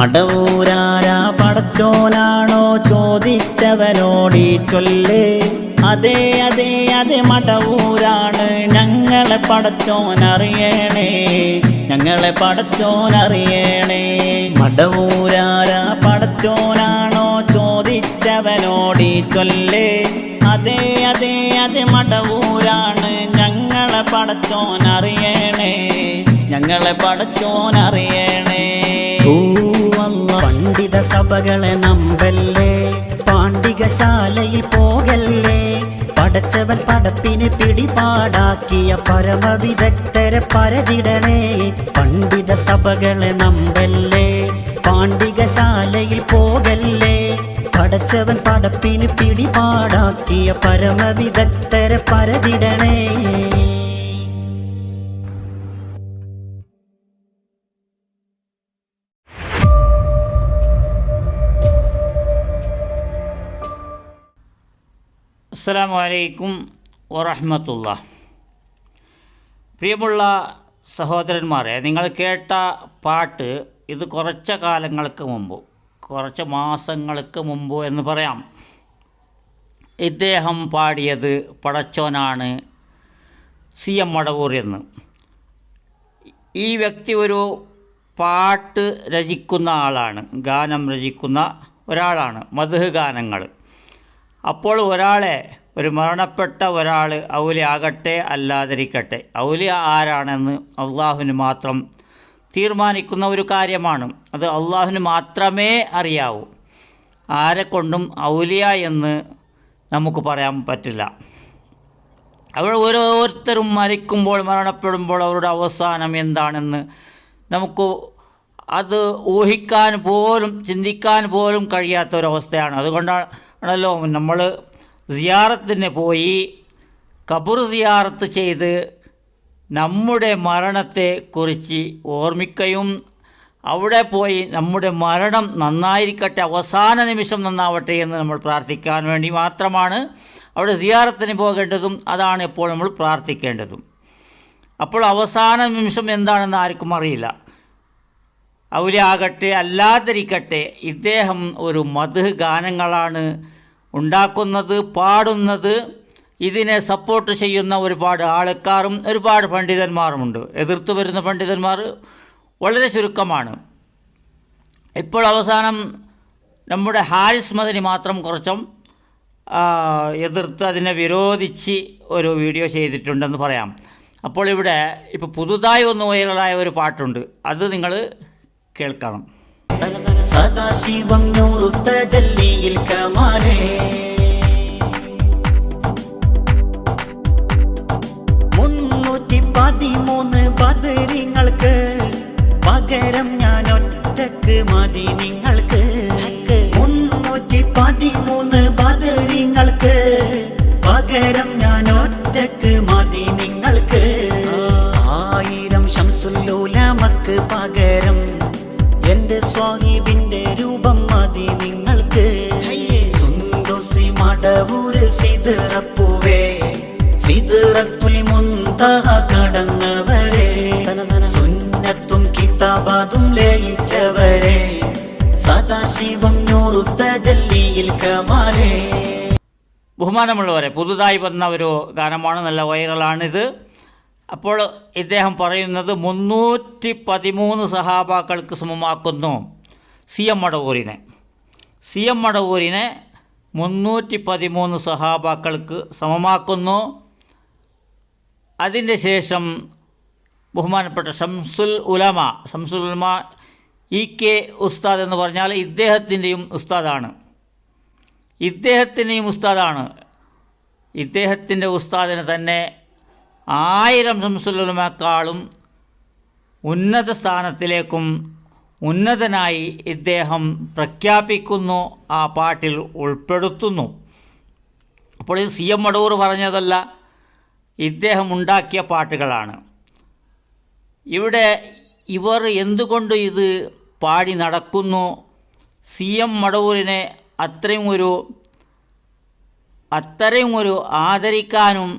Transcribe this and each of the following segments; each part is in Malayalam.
മടവൂരാരാ പടച്ചോനാണോ ചോദിച്ചവനോടി ചൊല്ലേ. അതെ അതെ അതെ മടവൂരാണ് ഞങ്ങളെ പടച്ചോനറിയണേ. ഞങ്ങളെ പടച്ചോനറിയണേ. മടവൂരാരാ പടച്ചോനാണോ ചോദിച്ചവനോടി ചൊല്ലേ. അതെ അതെ അതെ മടവൂരാണ് ഞങ്ങളെ പടച്ചോനറിയണേ. ഞങ്ങളെ പടച്ചോനറിയണേ. സഭകളെ നമ്പല്ലേ? പാണ്ഡികശാലയിൽ പോകല്ലേ? പടച്ചവൻ പടപ്പിന് പിടിപാടാക്കിയ പരമവിദഗ്ധരെ പരതിടണേ. പണ്ഡിത സഭകളെ നമ്പല്ലേ? പാണ്ഡികശാലയിൽ പോകല്ലേ? പടച്ചവൻ പടപ്പിന് പിടിപാടാക്കിയ പരമവിദഗ്ധരെ പരതിടണേ. അസ്സാം വലൈക്കും വറഹമത്തുള്ള. പ്രിയമുള്ള സഹോദരന്മാരെ നിങ്ങൾ കേട്ട പാട്ട് ഇത് കുറച്ച് കാലങ്ങൾക്ക് മുമ്പ് കുറച്ച് മാസങ്ങൾക്ക് മുമ്പ് എന്ന് പറയാം. ഇദ്ദേഹം പാടിയത് പടച്ചോനാണ് സി എം മടവൂർ എന്ന്. ഈ വ്യക്തി ഒരു പാട്ട് രചിക്കുന്ന ആളാണ് ഗാനം രചിക്കുന്ന ഒരാളാണ് മധുഹ് ഗാനങ്ങൾ. അപ്പോൾ ഒരാളെ ഒരു മരണപ്പെട്ട ഒരാൾ ഔലി ആകട്ടെ അല്ലാതിരിക്കട്ടെ. ഔലി ആരാണെന്ന് അള്ളാഹുവിന് മാത്രം തീരുമാനിക്കുന്ന ഒരു കാര്യമാണ്. അത് അള്ളാഹുവിന് മാത്രമേ അറിയാവൂ. ആരെക്കൊണ്ടും ഔലിയ എന്ന് നമുക്ക് പറയാൻ പറ്റില്ല. അവർ ഓരോരുത്തരും മരിക്കുമ്പോൾ മരണപ്പെടുമ്പോൾ അവരുടെ അവസാനം എന്താണെന്ന് നമുക്ക് അത് ഊഹിക്കാൻ പോലും ചിന്തിക്കാൻ പോലും കഴിയാത്ത ഒരവസ്ഥയാണ് അതുകൊണ്ടാണല്ലോ നമ്മൾ സിയാറത്തിന് പോയി കബർ സിയാറത്ത് ചെയ്ത് നമ്മുടെ മരണത്തെ കുറിച്ച് ഓർമ്മിക്കയും അവിടെ പോയി നമ്മുടെ മരണം നന്നായിരിക്കട്ടെ അവസാന നിമിഷം നന്നാവട്ടെ എന്ന് നമ്മൾ പ്രാർത്ഥിക്കാൻ വേണ്ടി മാത്രമാണ് അവിടെ സിയാറത്തിന് പോകേണ്ടതും അതാണ് ഇപ്പോൾ നമ്മൾ പ്രാർത്ഥിക്കേണ്ടതും. അപ്പോൾ അവസാന നിമിഷം എന്താണെന്ന് ആർക്കും അറിയില്ല. ഔലിയാകട്ടെ അല്ലാതിരിക്കട്ടെ ഇദ്ദേഹം ഒരു മധു ഗാനങ്ങളാണ് ഉണ്ടാക്കുന്നത് പാടുന്നത്. ഇതിനെ സപ്പോർട്ട് ചെയ്യുന്ന ഒരുപാട് ആൾക്കാരും ഒരുപാട് പണ്ഡിതന്മാരുമുണ്ട്. എതിർത്ത് വരുന്ന പണ്ഡിതന്മാർ വളരെ ചുരുക്കമാണ്. ഇപ്പോൾ അവസാനം നമ്മുടെ ഹാരിസ് മദനി മാത്രം കുറച്ചും എതിർത്ത് അതിനെ വിരോധിച്ച് ഒരു വീഡിയോ ചെയ്തിട്ടുണ്ടെന്ന് പറയാം. അപ്പോൾ ഇവിടെ ഇപ്പോൾ പുതുതായി ഒന്ന് വൈറലായ ഒരു പാട്ടുണ്ട്. അത് നിങ്ങൾ കേൾക്കണം സദാശിവം നൂറുത്ത മടവൂര് സിതറപ്പൂവേ. സിതറത്തുൽ മുന്തഹ കടന്നവരെ. സുന്നത്തും കിതാബാതും ലയിച്ചവരെ. സദാശിവം നൂറുത്ത ജല്ലിയിൽ കമാലേ. ബഹുമാനമുള്ളവരെ പുതുതായി വന്ന ഒരു ഗാനമാണ് നല്ല വൈറലാണിത്. അപ്പോൾ ഇദ്ദേഹം പറയുന്നത് മുന്നൂറ്റി പതിമൂന്ന് സഹാബാക്കൾക്ക് സമമാക്കുന്നു. സി എം മടവൂരിനെ. സി എം മടവൂരിനെ മുന്നൂറ്റി പതിമൂന്ന് സഹാബാക്കൾക്ക് സമമാക്കുന്നു. അതിന്റെ ശേഷം ബഹുമാനപ്പെട്ട ഷംസുൽ ഉലമ ഷംസുൽ ഉലമ ഇ കെ ഉസ്താദ് എന്ന് പറഞ്ഞാൽ ഇദ്ദേഹത്തിന്റെയും ഉസ്താദാണ്. ഇദ്ദേഹത്തിന്റെയും ഉസ്താദാണ്. ഇദ്ദേഹത്തിന്റെ ഉസ്താദിനെ തന്നെ ആയിരം ഷംസുൽ ഉലമക്കാളും ഉന്നത സ്ഥാനത്തിലേക്കും ഉന്നതനായി ഇദ്ദേഹം പ്രഖ്യാപിക്കുന്നു ആ പാട്ടിൽ ഉൾപ്പെടുത്തുന്നു. അപ്പോൾ ഇത് സി എം മടൂർ പറഞ്ഞതല്ല ഇദ്ദേഹം ഉണ്ടാക്കിയ പാട്ടുകളാണ്. ഇവിടെ ഇവർ എന്തുകൊണ്ട് ഇത് പാടി നടക്കുന്നു? സി എം മടവൂരിനെ അത്രയും ഒരു അത്രയും ഒരു ആദരിക്കാനും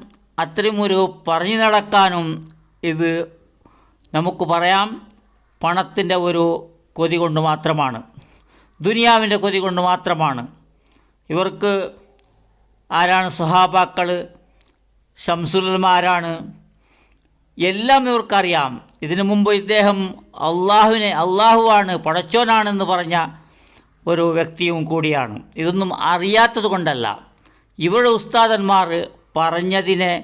അത്രയും ഒരു പറഞ്ഞു നടക്കാനും ഇത് നമുക്ക് പറയാം. പണത്തിന്റെ ഒരു കൊതി കൊണ്ട് മാത്രമാണ്. ദുനിയാവിന്റെ കൊതി കൊണ്ട് മാത്രമാണ്. ഇവർക്ക് ആരാണ് സുഹാബാക്കൾ ശംസുലന്മാരാണ്. എല്ലാം ഇവർക്കറിയാം. ഇതിനു മുമ്പ് ഇദ്ദേഹം അള്ളാഹുവിനെ അള്ളാഹുവാണ് പടച്ചോനാണെന്ന് പറഞ്ഞ ഒരു വ്യക്തിയും കൂടിയാണ്. ഇതൊന്നും അറിയാത്തത് കൊണ്ടല്ല. ഇവരുടെ ഉസ്താദന്മാർ പറഞ്ഞതിനെ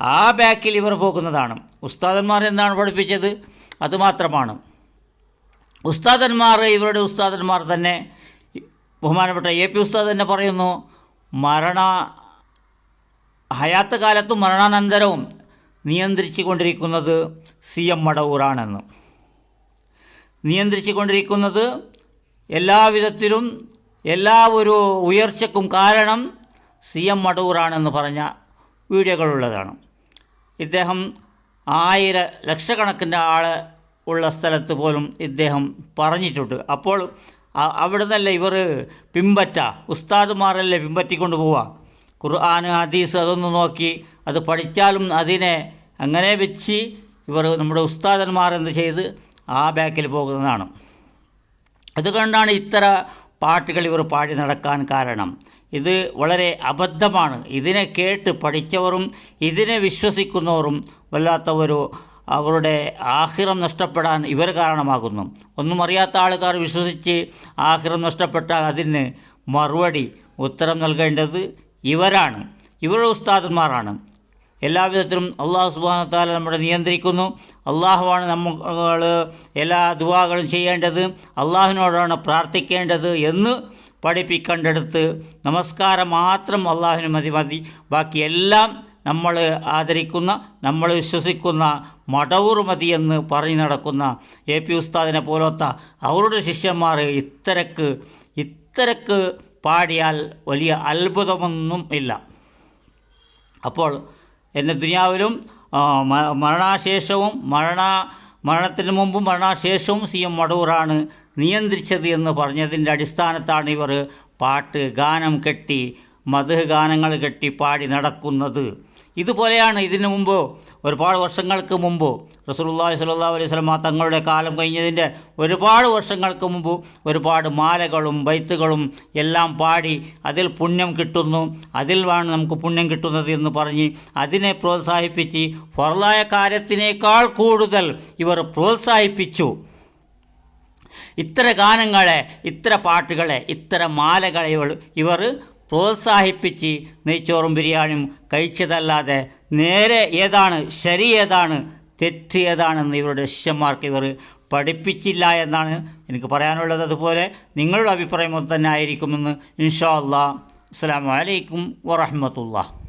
ആ ബാക്കിൽ ഇവർ പോകുന്നതാണ്. ഉസ്താദന്മാർ എന്താണ് പഠിപ്പിച്ചത്? അതുമാത്രമാണ് ഉസ്താദന്മാർ ഇവരുടെ ഉസ്താദന്മാർ തന്നെ ബഹുമാനപ്പെട്ട എ പി ഉസ്താദ് തന്നെ പറയുന്നു മരണ ഹയാത്ത് കാലത്തും മരണാനന്തരവും നിയന്ത്രിച്ചു കൊണ്ടിരിക്കുന്നത് സി എം മടവൂറാണെന്ന് നിയന്ത്രിച്ചു കൊണ്ടിരിക്കുന്നത് എല്ലാവിധത്തിലും എല്ലാ ഒരു ഉയർച്ചക്കും കാരണം സി എം മടവൂറാണെന്ന് പറഞ്ഞ വീഡിയോകളുള്ളതാണ്. ഇദ്ദേഹം ആയിര ലക്ഷക്കണക്കിന്റെ ആൾ ഉള്ള സ്ഥലത്ത് പോലും ഇദ്ദേഹം പറഞ്ഞിട്ടുണ്ട്. അപ്പോൾ അവിടെ നിന്നല്ലേ ഇവർ പിമ്പറ്റ ഉസ്താദുമാരല്ലേ പിമ്പറ്റിക്കൊണ്ട് പോവുക? ഖുർആൻ ഹദീസ് അതൊന്ന് നോക്കി അത് പഠിച്ചാലും അതിനെ അങ്ങനെ വെച്ച് ഇവർ നമ്മുടെ ഉസ്താദന്മാർ എന്ത് ചെയ്ത് ആ ബാക്കിൽ പോകുന്നതാണ്. അതുകൊണ്ടാണ് ഇത്തര പാട്ടുകൾ ഇവർ പാടി നടക്കാൻ കാരണം. ഇത് വളരെ അബദ്ധമാണ്. ഇതിനെ കേട്ട് പഠിച്ചവരും ഇതിനെ വിശ്വസിക്കുന്നവരും വല്ലാത്ത ഒരു അവരുടെ ആഹിറം നഷ്ടപ്പെടാൻ ഇവർ കാരണമാകുന്നു. ഒന്നും അറിയാത്ത ആൾക്കാർ വിശ്വസിച്ച് ആഹിറം നഷ്ടപ്പെട്ടാൽ അതിന് മറുപടി ഉത്തരം നൽകേണ്ടത് ഇവരാണ്. ഇവരുടെ ഉസ്താദന്മാരാണ്. എല്ലാവിധത്തിലും അള്ളാഹു സുബാനത്താല നമ്മളെ നിയന്ത്രിക്കുന്നു. അള്ളാഹുവാണ് നമ്മൾ എല്ലാ ദുവാകളും ചെയ്യേണ്ടത്. അള്ളാഹുവിനോടാണ് പ്രാർത്ഥിക്കേണ്ടത് എന്ന് പഠിപ്പിക്കേണ്ടടുത്ത് നമസ്കാരം മാത്രം അള്ളാഹുവിന് മതി മതി. ബാക്കി എല്ലാം നമ്മൾ ആദരിക്കുന്ന നമ്മൾ വിശ്വസിക്കുന്ന മടവൂർ എന്ന് പറഞ്ഞു നടക്കുന്ന എ പി ഉസ്താദിനെ പോലത്തെ അവരുടെ ശിഷ്യന്മാർ ഇത്തരക്ക് ഇത്തരക്ക് പാടിയാൽ വലിയ അത്ഭുതമൊന്നും ഇല്ല. അപ്പോൾ എന്റെ ദുനിയാവിലും മരണാശേഷവും മരണ മരണത്തിന് മുമ്പും മരണാശേഷവും സി എം മടവൂറാണ് നിയന്ത്രിച്ചത് എന്ന് പറഞ്ഞതിന്റെ അടിസ്ഥാനത്താണ് ഇവർ പാട്ട് ഗാനം കെട്ടി മധു ഗാനങ്ങൾ കെട്ടി പാടി നടക്കുന്നത്. ഇതുപോലെയാണ് ഇതിനു മുമ്പ് ഒരുപാട് വർഷങ്ങൾക്ക് മുമ്പ് റസൂലുള്ളാഹി സ്വല്ലല്ലാഹു അലൈഹി വസല്ലം തങ്ങളുടെ കാലം കഴിഞ്ഞതിന്റെ ഒരുപാട് വർഷങ്ങൾക്ക് മുമ്പ് ഒരുപാട് മാലകളും ബൈത്തുകളും എല്ലാം പാടി അതിൽ പുണ്യം കിട്ടുന്നു. അതിൽ ആണ് നമുക്ക് പുണ്യം കിട്ടുന്നത് എന്ന് പറഞ്ഞ് അതിനെ പ്രോത്സാഹിപ്പിച്ച് ഫറലായ കാര്യത്തിനേക്കാൾ കൂടുതൽ ഇവർ പ്രോത്സാഹിപ്പിച്ചു. ഇത്ര ഗാനങ്ങളെ ഇത്ര പാട്ടുകളെ ഇത്ര മാലകളെ ഇവർ പ്രോത്സാഹിപ്പിച്ച് നെയ്ച്ചോറും ബിരിയാണിയും കഴിച്ചതല്ലാതെ നേരെ ഏതാണ് ശരി ഏതാണ് തെറ്റ് ഏതാണെന്ന് ഇവരുടെ ശിഷ്യന്മാർക്ക് ഇവർ പഠിപ്പിച്ചില്ല എന്നാണ് എനിക്ക് പറയാനുള്ളത്. അതുപോലെ നിങ്ങളുടെ അഭിപ്രായം തന്നെ ആയിരിക്കുമെന്ന് ഇൻഷാ അല്ലാ അസ്സാം വലൈക്കും വറഹമത്തുള്ള